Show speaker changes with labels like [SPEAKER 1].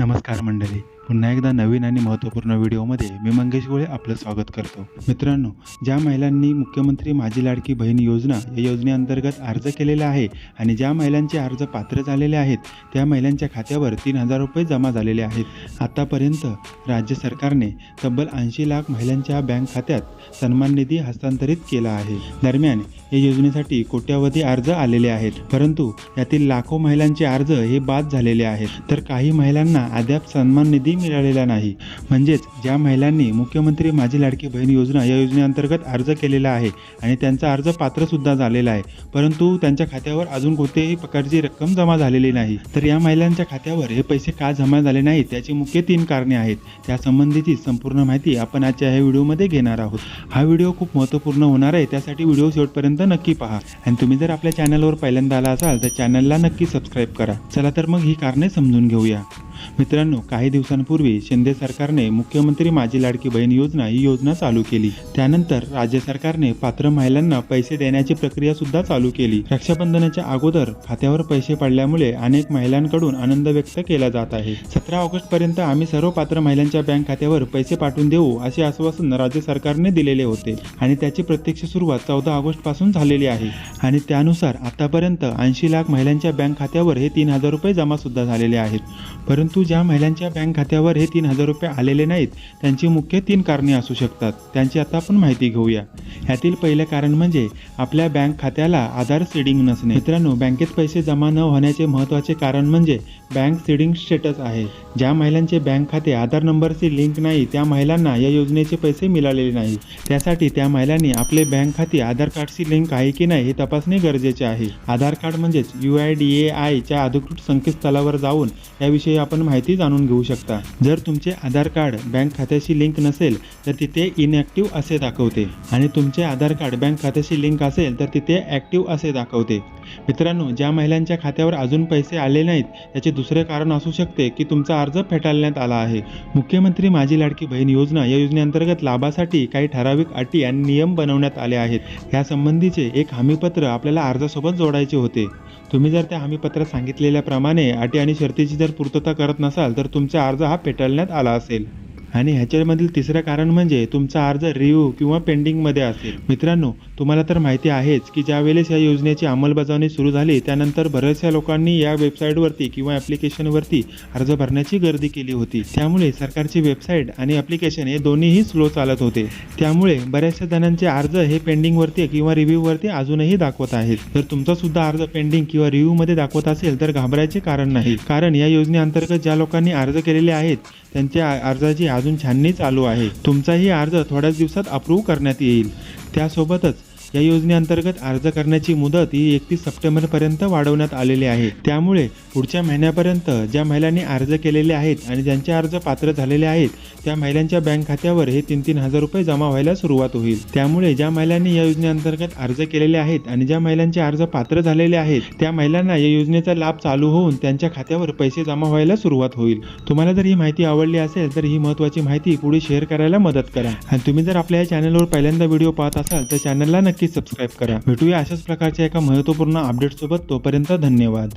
[SPEAKER 1] నమస్కారం అండి पुन्हा एकदा नवीन आणि महत्त्वपूर्ण व्हिडिओमध्ये मी मंगेश गोळे आपलं स्वागत करतो. मित्रांनो ज्या महिलांनी मुख्यमंत्री माझी लाडकी बहीण योजना या योजनेअंतर्गत अर्ज केलेला आहे आणि ज्या महिलांचे अर्ज पात्र झालेले आहेत त्या महिलांच्या खात्यावर तीन हजार रुपये जमा झालेले आहेत. आतापर्यंत राज्य सरकारने तब्बल ऐंशी लाख महिलांच्या बँक खात्यात सन्मान निधी हस्तांतरित केला आहे. दरम्यान या योजनेसाठी कोट्यावधी अर्ज आलेले आहेत. परंतु यातील लाखो महिलांचे अर्ज हे बाद झालेले आहेत. तर काही महिलांना अद्याप सन्मान निधी मिळालेला नाही. म्हणजेच ज्या महिलांनी मुख्यमंत्री माझी लाडकी बहीण योजना या योजनेअंतर्गत अर्ज केलेला आहे आणि त्यांचा अर्ज पात्रसुद्धा झालेला आहे. परंतु त्यांच्या खात्यावर अजून कोणत्याही प्रकारची रक्कम जमा झालेली नाही. तर या महिलांच्या खात्यावर हे पैसे का जमा झाले नाहीत त्याची मुख्य तीन कारणे आहेत. त्यासंबंधीची संपूर्ण माहिती आपण आजच्या ह्या व्हिडिओमध्ये घेणार आहोत. हा व्हिडिओ खूप महत्त्वपूर्ण होणार आहे. त्यासाठी व्हिडिओ शेवटपर्यंत नक्की पहा. आणि तुम्ही जर आपल्या चॅनलवर पहिल्यांदा आला असाल तर चॅनलला नक्की सबस्क्राईब करा. चला तर मग ही कारणे समजून घेऊया. मित्रांनो काही दिवसांपूर्वी शिंदे सरकारने मुख्यमंत्री माझी लाडकी बहीण योजना ही योजना चालू केली. त्यानंतर राज्य सरकारने पात्र महिलांना पैसे देण्याची प्रक्रिया सुद्धा चालू केली. रक्षाबंधनाच्या अगोदर खात्यावर पैसे पडल्यामुळे अनेक महिलांकडून आनंद व्यक्त केला जात आहे. सतरा ऑगस्ट पर्यंत आम्ही सर्व पात्र महिलांच्या बँक खात्यावर पैसे पाठवून देऊ असे आश्वासन राज्य सरकारने दिलेले होते आणि त्याची प्रत्यक्ष सुरुवात चौदा ऑगस्टपासून झालेली आहे. आणि त्यानुसार आतापर्यंत ऐंशी लाख महिलांच्या बँक खात्यावर हे तीन हजार रुपये जमा सुद्धा झालेले आहेत. परंतु परंतु ज्या महिलांच्या बँक खात्यावर हे तीन हजार रुपये आलेले नाहीत त्यांची मुख्य तीन कारणे असू शकतात. त्यांची आता आपण माहिती घेऊया. ह्यातील पहिलं कारण म्हणजे आपल्या बँक खात्याला आधार सीडिंग नसणे. मित्रांनो बँकेत पैसे जमा न होण्याचे महत्त्वाचे कारण म्हणजे बँक सीडिंग स्टेटस आहे. ज्या महिलांचे बँक खाते आधार नंबरशी लिंक नाही त्या महिलांना या योजनेचे पैसे मिळालेले नाही. त्यासाठी त्या महिलांनी आपले बँक खाते आधार कार्डशी लिंक आहे की नाही हे तपासणे गरजेचे आहे. आधार कार्ड म्हणजेच यू आय डी ए आयच्या अधिकृत संकेतस्थळावर जाऊन याविषयी आपण माहिती जाणून घेऊ शकता. जर तुमचे आधार कार्ड बँक खात्याशी लिंक नसेल तर तिथे इनॅक्टिव्ह असे दाखवते. आणि तुमचे आधार कार्ड बँक खात्याशी लिंक असेल तर तिथे ॲक्टिव्ह असे दाखवते. मित्रांनो ज्या महिलांच्या खात्यावर अजून पैसे आले नाहीत त्याचे दुसरे कारण असू शकते की तुमचा अर्ज फेटाळण्यात आला आहे. मुख्यमंत्री माझी लाडकी बहीण योजना या योजनेअंतर्गत लाभासाठी काही ठराविक अटी आणि नियम बनवण्यात आले आहेत. यासंबंधीचे एक हमीपत्र आपल्याला अर्जासोबत जोडायचे होते. तुम्ही जर त्या हमीपत्रात सांगितलेल्याप्रमाणे अटी आणि शर्तीची जर पूर्तता करत नसाल तर तुमचा अर्ज हा फेटाळण्यात आला असेल. आणि ह्याच्यामधील तिसरं कारण म्हणजे तुमचा अर्ज रिव्ह्यू किंवा पेंडिंगमध्ये असेल. मित्रांनो तुम्हाला तर माहिती आहेच की ज्या वेळेस या योजनेची अंमलबजावणी सुरू झाली त्यानंतर बऱ्याचशा लोकांनी या वेबसाईटवरती किंवा ॲप्लिकेशनवरती अर्ज भरण्याची गर्दी केली होती. त्यामुळे सरकारची वेबसाईट आणि ॲप्लिकेशन हे दोन्हीही स्लो चालत होते. त्यामुळे बऱ्याचशा जणांचे अर्ज हे पेंडिंगवरती किंवा रिव्ह्यूवरती अजूनही दाखवत आहेत. जर तुमचा सुद्धा अर्ज पेंडिंग किंवा रिव्ह्यूमध्ये दाखवत असेल तर घाबरायचे कारण नाही. कारण या योजनेअंतर्गत ज्या लोकांनी अर्ज केलेले आहेत त्यांच्या अर्जाची अजून छाननी चालू आहे. तुमचाही अर्ज थोड्याच दिवसात अप्रूव्ह करण्यात येईल. त्यासोबतच या योजनेअंतर्गत अर्ज करण्याची मुदत ही एकतीस सप्टेंबरपर्यंत वाढवण्यात आलेली आहे. त्यामुळे पुढच्या महिन्यापर्यंत ज्या महिलांनी अर्ज केलेले आहेत आणि ज्यांचे अर्ज पात्र झालेले आहेत त्या महिलांच्या बँक खात्यावर हे तीन तीन हजार रुपये जमा व्हायला सुरुवात होईल. त्यामुळे ज्या महिलांनी या योजनेअंतर्गत अर्ज केलेले आहेत आणि ज्या महिलांचे अर्ज पात्र झालेले आहेत त्या महिलांना या योजनेचा लाभ चालू होऊन त्यांच्या खात्यावर पैसे जमा व्हायला सुरुवात होईल. तुम्हाला जर ही माहिती आवडली असेल तर ही महत्त्वाची माहिती पुढे शेअर करायला मदत करा. आणि तुम्ही जर आपल्या या चॅनलवर पहिल्यांदा व्हिडिओ पाहत असाल तर चॅनलला नक्की सबस्क्राईब करा. भेटूया अशाच प्रकारच्या एका महत्त्वपूर्ण अपडेटसोबत तोपर्यंत धन्यवाद.